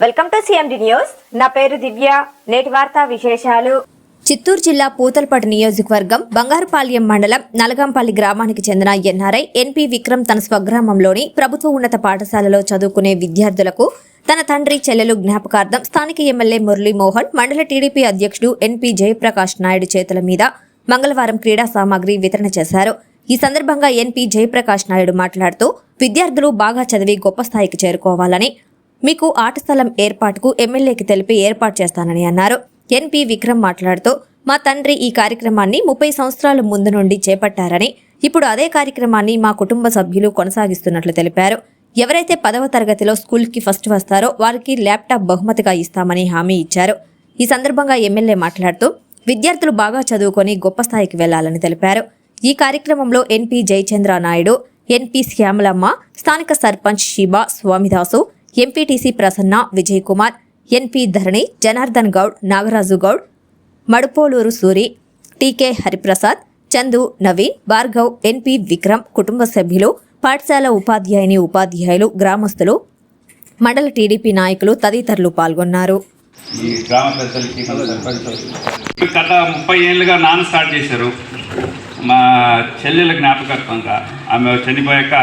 Welcome to CMD news. నా పేరు దివ్య. నేటి వార్తా విశేషాలు. చిత్తూరు జిల్లా పూతలపట్టు నియోజకవర్గం బంగారుపాల్యం మండలం నలగంపల్లి గ్రామానికి చెందిన ఎన్ఆర్ఐ ఎన్పి విక్రమ్ తన స్వగ్రామంలోని ప్రభుత్వ ఉన్నత పాఠశాలలో చదువుకునే విద్యార్థులకు తన తండ్రి చెల్లెలు జ్ఞాపకార్థం స్థానిక ఎమ్మెల్యే మురళీమోహన్ మండల టీడీపీ అధ్యక్షుడు ఎన్పి జయప్రకాష్ నాయుడు చేతుల మీద మంగళవారం క్రీడా సామాగ్రి వితరణ చేశారు. ఈ సందర్భంగా ఎన్పి జయప్రకాష్ నాయుడు మాట్లాడుతూ విద్యార్థులు బాగా చదివి గొప్ప స్థాయికి చేరుకోవాలని మీకు ఆట స్థలం ఏర్పాటుకు ఎమ్మెల్యేకి తెలిపి ఏర్పాటు చేస్తానని అన్నారు. ఎన్పి విక్రమ్ మాట్లాడుతూ మా తండ్రి ఈ కార్యక్రమాన్ని ముప్పై సంవత్సరాల ముందు నుండి చేపట్టారని ఇప్పుడు అదే కార్యక్రమాన్ని మా కుటుంబ సభ్యులు కొనసాగిస్తున్నట్లు తెలిపారు. ఎవరైతే పదవ తరగతిలో స్కూల్కి ఫస్ట్ వస్తారో వారికి ల్యాప్టాప్ బహుమతిగా ఇస్తామని హామీ ఇచ్చారు. ఈ సందర్భంగా ఎమ్మెల్యే మాట్లాడుతూ విద్యార్థులు బాగా చదువుకొని గొప్ప స్థాయికి వెళ్ళాలని తెలిపారు. ఈ కార్యక్రమంలో ఎన్పి జయచంద్ర నాయుడు ఎన్పి శ్యామలమ్మ స్థానిక sarpanch Shiba Swamidasu MPTC Prasanna Vijay Kumar N P Dharani Janardhan Goud Nagaraju Goud Madupoluru Suri T K Hariprasad Chandu Naveen Bhargav N P Vikram కుటుంబ సభ్యులు పాఠశాల ఉపాధ్యాయుని ఉపాధ్యాయులు గ్రామస్తులు మండల టీడీపీ నాయకులు తదితరులు పాల్గొన్నారు. ఈ గ్రామ గత ముప్పై ఏళ్ళుగా నాన్న స్టార్ట్ చేశారు. మా చెల్లెల జ్ఞాపకత్వంగా ఆమె చనిపోయాక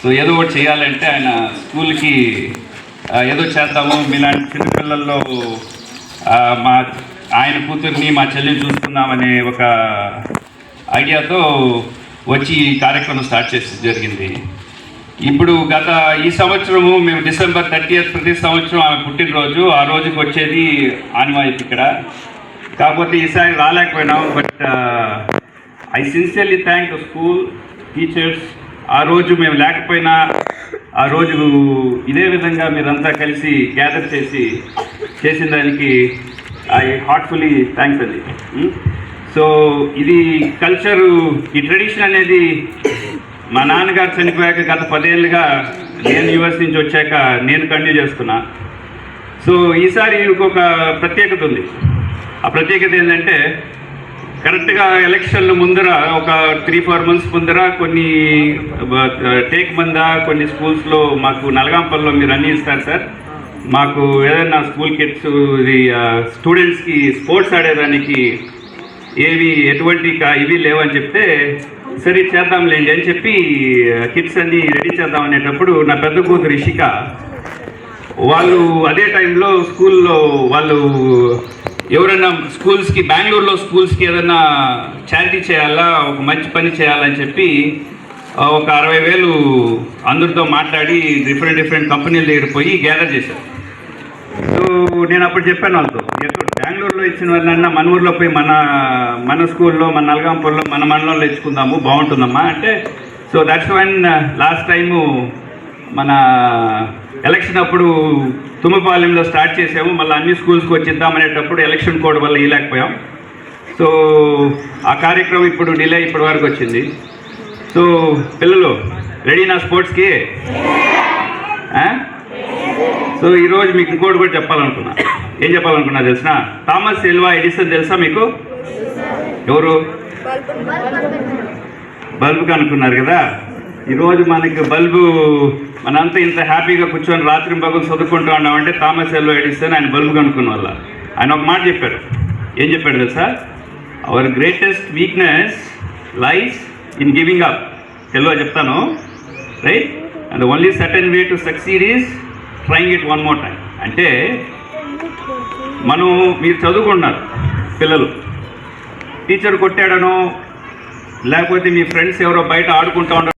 సో ఏదో ఒకటి చేయాలంటే ఆయన స్కూల్కి ఏదో చేద్దాము. మీలాంటి చిన్నపిల్లల్లో మా ఆయన కూతుర్ని మా చెల్లిని చూసుకుందామనే ఒక ఐడియాతో వచ్చి ఈ కార్యక్రమం స్టార్ట్ చేసి జరిగింది. ఇప్పుడు గత ఈ సంవత్సరము మేము డిసెంబర్ థర్టీయత్ ప్రతి సంవత్సరం ఆమె పుట్టినరోజు. ఆ రోజుకి వచ్చేది ఆనవాయితీ ఇక్కడ. కాకపోతే ఈసారి రాలేకపోయినాం but I sincerely thank the school teachers ఆ రోజు మేము లేకపోయినా ఆ రోజు ఇదే విధంగా మీరంతా కలిసి గ్యాదర్ చేసి చేసిన దానికి ఐ హార్ట్ఫుల్లీ థ్యాంక్స్ అండి సో ఇది కల్చరు ఈ ట్రెడిషన్ అనేది మా నాన్నగారు చనిపోయాక గత పదేళ్ళుగా నేను యూఎస్ నుంచి వచ్చాక నేను కంటిన్యూ చేస్తున్నా. సో ఈసారి ఇంకొక ప్రత్యేకత ఉంది. ఆ ప్రత్యేకత ఏంటంటే కరెక్ట్గా ఎలక్షన్ల ముందర ఒక త్రీ ఫోర్ మంత్స్ ముందర కొన్ని టేక్ మంద కొన్ని స్కూల్స్లో మాకు నలగాంపల్లో మీరు అన్నీ ఇస్తారు సార్. మాకు ఏదైనా స్కూల్ కిడ్స్ ఇది స్టూడెంట్స్కి స్పోర్ట్స్ ఆడేదానికి ఏవి ఎటువంటి కా- ఇవి లేవని చెప్తే సరే చేద్దాంలేండి అని చెప్పి కిట్స్ అన్ని రెడీ చేద్దాం అనేటప్పుడు నా పెద్ద కూతురు ఇషిక వాళ్ళు అదే టైంలో స్కూల్లో వాళ్ళు ఎవరైనా స్కూల్స్కి బెంగళూరులో స్కూల్స్కి ఏదైనా చారిటీ చేయాలా ఒక మంచి పని చేయాలని చెప్పి ఒక అరవై వేలు అందరితో మాట్లాడి డిఫరెంట్ డిఫరెంట్ కంపెనీల దగ్గర పోయి గ్యాదర్ చేశారు. సో నేను అప్పుడు చెప్పాను వాళ్ళతో ఎక్కడ బెంగళూరులో ఇచ్చిన వాళ్ళన్నా మన ఊర్లో పోయి మన మన స్కూల్లో మన నల్గాంపూర్లో మన మండలంలో ఇచ్చుకుందాము బాగుంటుందమ్మా అంటే so that's one last time మన ఎలక్షన్ అప్పుడు తుమ్మపాలెంలో స్టార్ట్ చేసాము. మళ్ళీ అన్ని స్కూల్స్కి వచ్చిద్దామనేటప్పుడు ఎలక్షన్ కోడ్ వల్ల ఇవ్వలేకపోయాం సో ఆ కార్యక్రమం ఇప్పుడు డిలే ఇప్పటి వరకు వచ్చింది. సో పిల్లలు రెడీ నా స్పోర్ట్స్కి సో ఈరోజు మీకు ఇంకోటి కూడా చెప్పాలనుకున్నా. ఏం చెప్పాలనుకున్నా తెలిసిన థామస్ ఎల్వా ఎడిసన్ తెలుసా మీకు? ఎవరు? బల్బుకి అనుకున్నారు కదా. ఈరోజు మనకి బల్బు మనంతా ఇంత హ్యాపీగా కూర్చొని రాత్రి పగలు చదువుకుంటూ ఉన్నామంటే థామస్ ఎల్వా ఎడిస్తే ఆయన బల్బు కనుక్కున్న వల్ల. ఆయన ఒక మాట చెప్పాడు. ఏం చెప్పాడు తెలుసా? Our greatest weakness lies in giving up Telugu చెప్తాను. Right and only certain way to succeed is trying it one more time అంటే మనం మీరు చదువుకుంటున్నారు పిల్లలు. టీచర్ కొట్టాడనో లేకపోతే మీ ఫ్రెండ్స్ ఎవరో బయట ఆడుకుంటా ఉండడం